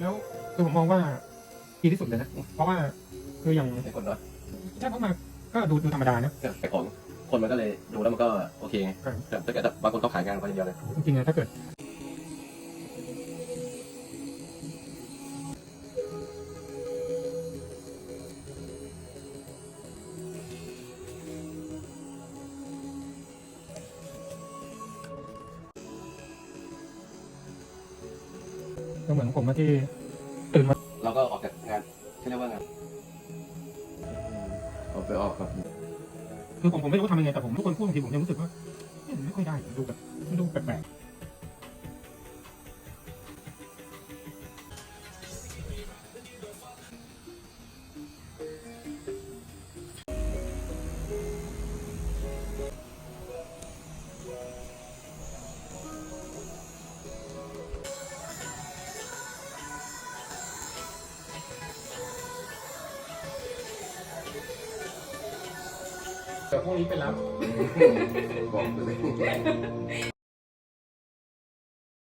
แล้วคือผมมองว่าดีที่สุดเลยนะ เพราะว่าคืออย่างไอ้คนเนาะถ้าเขามาก็ดูดูธรรมดานะแต่ของคนมันก็เลยดูแล้วมันก็โอเคไงครับแต่ถ้าเกิดบางคนเขาขายงานเขาอย่างเดียวเลยจริงๆนะถ้าเกิด ก็เหมือนผมอะที่ตื่นมาเราก็ออกจากงานที่เรียกว่างานออกไปออกครับคือผมผมไม่รู้ทำยังไงแต่ผมทุกคนพูดบางทีผมยังรู้สึกว่าเอ๊ะมันไม่ค่อยได้ดูแบบมันดูแปลกๆ แต่พวกนี้ไปรับบ